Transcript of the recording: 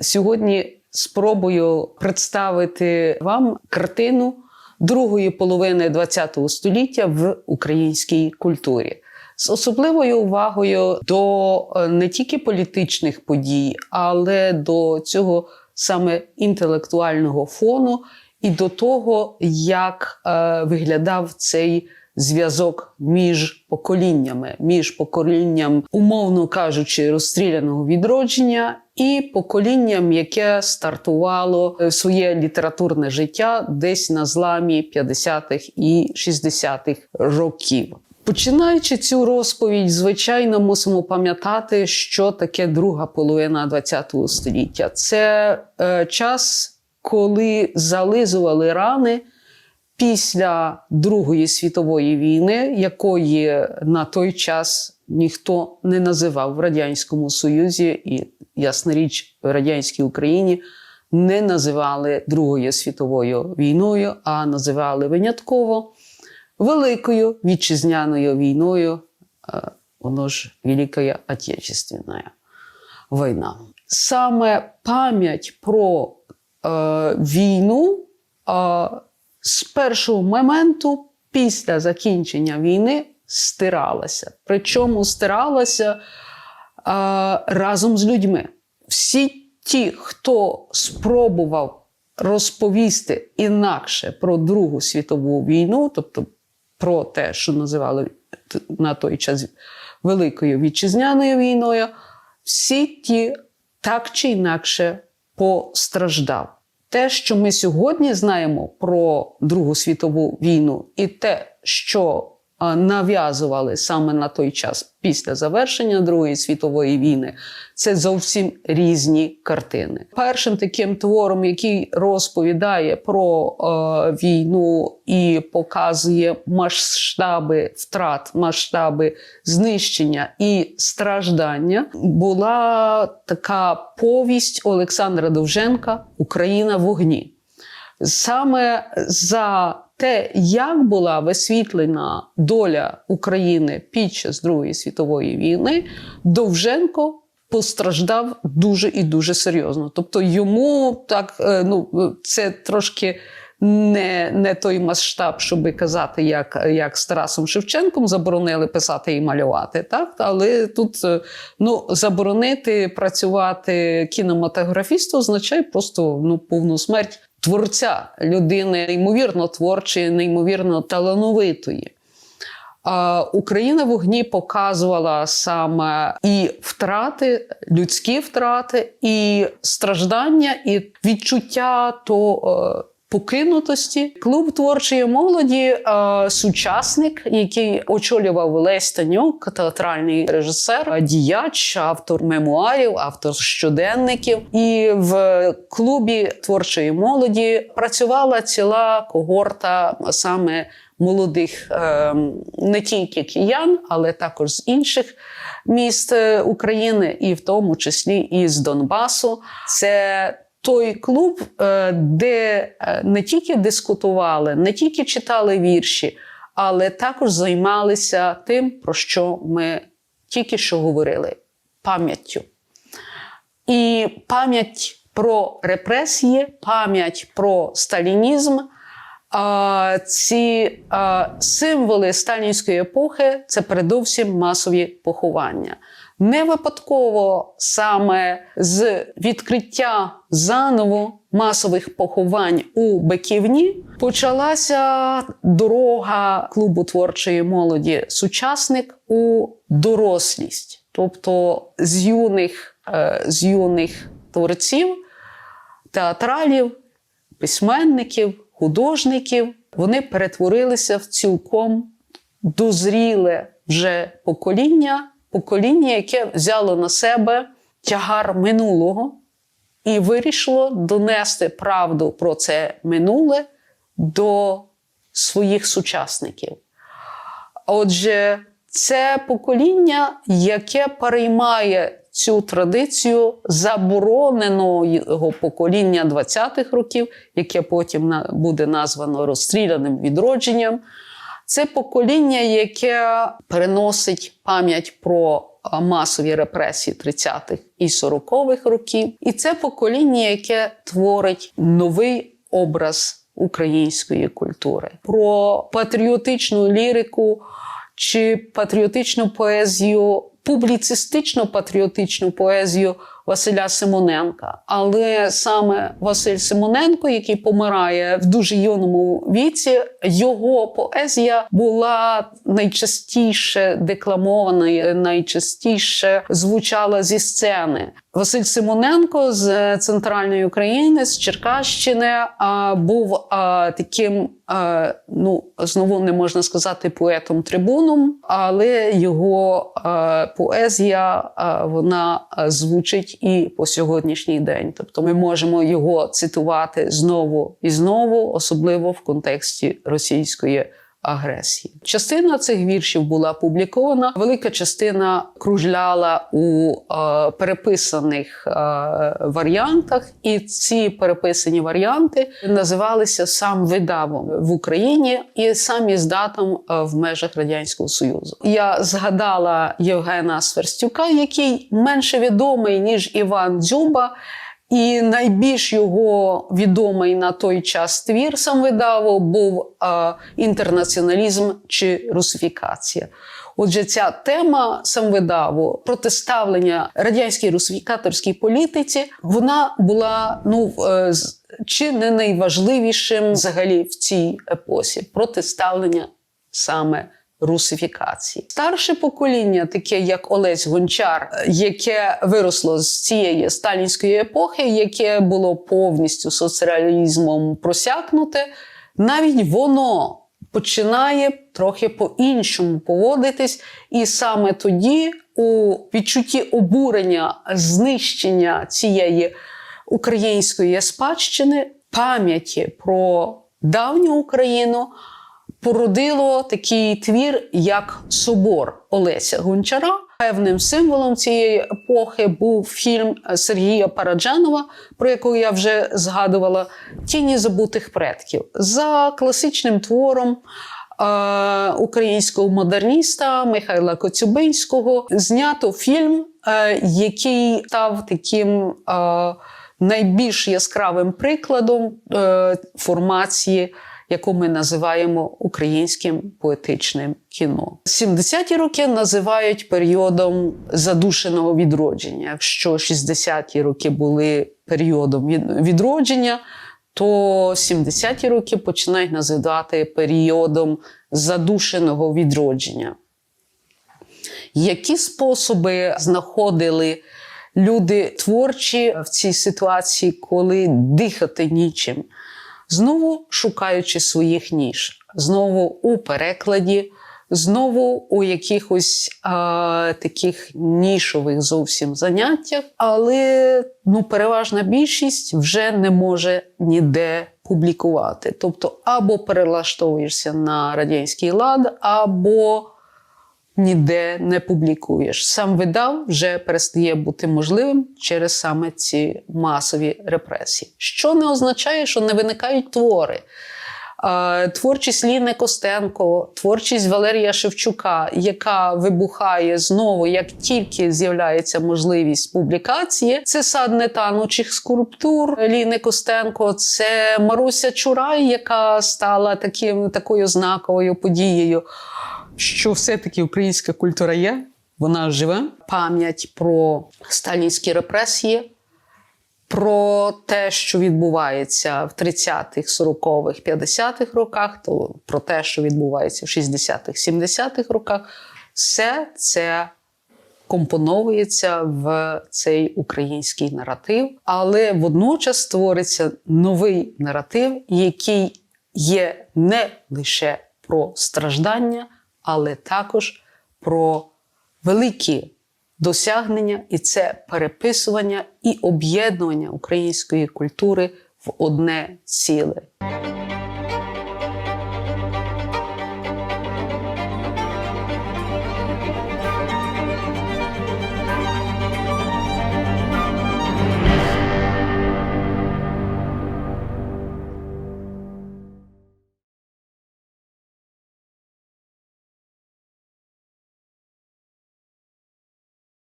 Сьогодні спробую представити вам картину другої половини ХХ століття в українській культурі. З особливою увагою до е, не тільки політичних подій, але до цього саме інтелектуального фону і до того, як е, виглядав цей зв'язок між поколіннями, між поколінням, умовно кажучи, розстріляного відродження, і поколінням, яке стартувало е, своє літературне життя десь на зламі 50-х і 60-х років. Починаючи цю розповідь, звичайно, мусимо пам'ятати, що таке друга половина ХХ століття. Це е, час, коли зализували рани після Другої світової війни, якої на той час ніхто не називав в Радянському Союзі, і ясна річ, в радянській Україні не називали Другою світовою війною, а називали винятково Великою вітчизняною війною, е, воно ж Велика Отечественна війна. Саме пам'ять про е, війну е, з першого моменту після закінчення війни стиралася. Причому стиралася е, разом з людьми. Всі ті, хто спробував розповісти інакше про Другу світову війну, тобто про те, що називали на той час Великою Вітчизняною війною, всі ті так чи інакше постраждав. Те, що ми сьогодні знаємо про Другу світову війну, і те, що нав'язували саме на той час після завершення Другої світової війни, це зовсім різні картини. Першим таким твором, який розповідає про е, війну і показує масштаби втрат, масштаби знищення і страждання, була така повість Олександра Довженка Україна вогні. Саме за те, як була висвітлена доля України під час Другої світової війни, Довженко постраждав дуже і дуже серйозно. Тобто йому так е, ну це трошки. Не не той масштаб, щоб казати, як як з Тарасом Шевченком заборонили писати і малювати, так але тут е, ну заборонити працювати кінематографісту означає просто ну повну смерть творця людини, неймовірно творчої, неймовірно талановитої. Україна в вогні показувала саме і втрати, людські втрати, і страждання, і відчуття то. Покинутості клуб творчої молоді, е, сучасник, який очолював Лесь Танюк, театральний режисер, діяч, автор мемуарів, автор щоденників. І в клубі творчої молоді працювала ціла когорта саме молодих е, не тільки киян, але також з інших міст України, і в тому числі і з Донбасу. Це той клуб, е, де е, не тільки дискутували, не тільки читали вірші, але також займалися тим, про що ми тільки що говорили пам'яттю. І пам'ять про репресії, пам'ять про сталінізм. Ці символи сталінської епохи це передовсім масові поховання. Не випадково саме з відкриття заново масових поховань у Беківні почалася дорога клубу творчої молоді Сучасник у дорослість, тобто з юних, е, з юних творців, театралів, письменників, художників вони перетворилися в цілком дозріле вже покоління покоління, яке взяло на себе тягар минулого і вирішило донести правду про це минуле до своїх сучасників. Отже, це покоління, яке переймає цю традицію забороненого покоління 20-х років, яке потім буде названо розстріляним відродженням. Це покоління, яке переносить пам'ять про масові репресії 30-х і 40-х років. І це покоління, яке творить новий образ української культури, про патріотичну лірику чи патріотичну поезію, публіцистично патріотичну поезію Василя Симоненка. Але саме Василь Симоненко, який помирає в дуже юному віці, його поезія була найчастіше декламована, найчастіше звучала зі сцени. Василь Симоненко з центральної України, з Черкащини, був таким, ну знову не можна сказати поетом-трибуном, але його поезія вона звучить і по сьогоднішній день. Тобто ми можемо його цитувати знову і знову, особливо в контексті російської. Агресії. Частина цих віршів була опублікована. Велика частина кружляла у е, переписаних е, варіантах, і ці переписані варіанти називалися сам видавом в Україні і сам іздатом е, в межах радянського союзу. Я згадала Євгена Сверстюка, який менше відомий ніж Іван Дзюба. І найбільш його відомий на той час твір сам видаву був е, інтернаціоналізм чи русифікація. Отже, ця тема самвидаву, протиставлення радянській русифікаторській політиці, вона була ну е, чи не найважливішим взагалі в цій епосі протиставлення саме русифікації. Старше покоління, таке як Олесь Гончар, е, яке виросло з цієї сталінської епохи, яке було повністю соцреалізмом просякнуте, навіть воно починає трохи по-іншому поводитись, і саме тоді, у відчутті обурення, знищення цієї української спадщини, пам'яті про давню Україну породило такий твір, як Собор Олеся Гончара. Певним символом цієї епохи був фільм Сергія Параджанова, про якого я вже згадувала Тіні забутих предків за класичним твором. е, Українського модерніста Михайла Коцюбинського знято фільм, е, який став таким е, найбільш яскравим прикладом формації яку ми називаємо українським поетичним кіно. 70-ті роки називають періодом задушеного відродження. Якщо 60-ті роки були періодом відродження, то 70-ті роки починають називати періодом задушеного відродження. Які способи знаходили люди творчі в цій ситуації, коли дихати нічим? Знову шукаючи своїх ніж, знову у перекладі, знову у якихось а, таких нішових зовсім заняттях, але ну, переважна більшість вже не може ніде публікувати. Тобто, або перелаштовуєшся на радянський лад, або ніде не публікуєш. Сам видав вже перестає бути можливим через саме ці масові репресії. Що не означає, що не виникають твори. Творчість Ліни Костенко, творчість Валерія Шевчука, яка вибухає знову, як тільки з'являється можливість публікації. Це сад нетанучих скульптур Ліни Костенко, це Маруся Чурай, яка стала таким такою знаковою подією що все-таки українська культура є, вона живе. Пам'ять про сталінські репресії, про те, що відбувається в 30-х, 40-х, 50-х роках, то про те, що відбувається в 60-х, 70-х роках, все це компоновується в цей український наратив, але водночас створиться новий наратив, який є не лише про страждання, але також про великі досягнення, і це переписування і об'єднування української культури в одне ціле.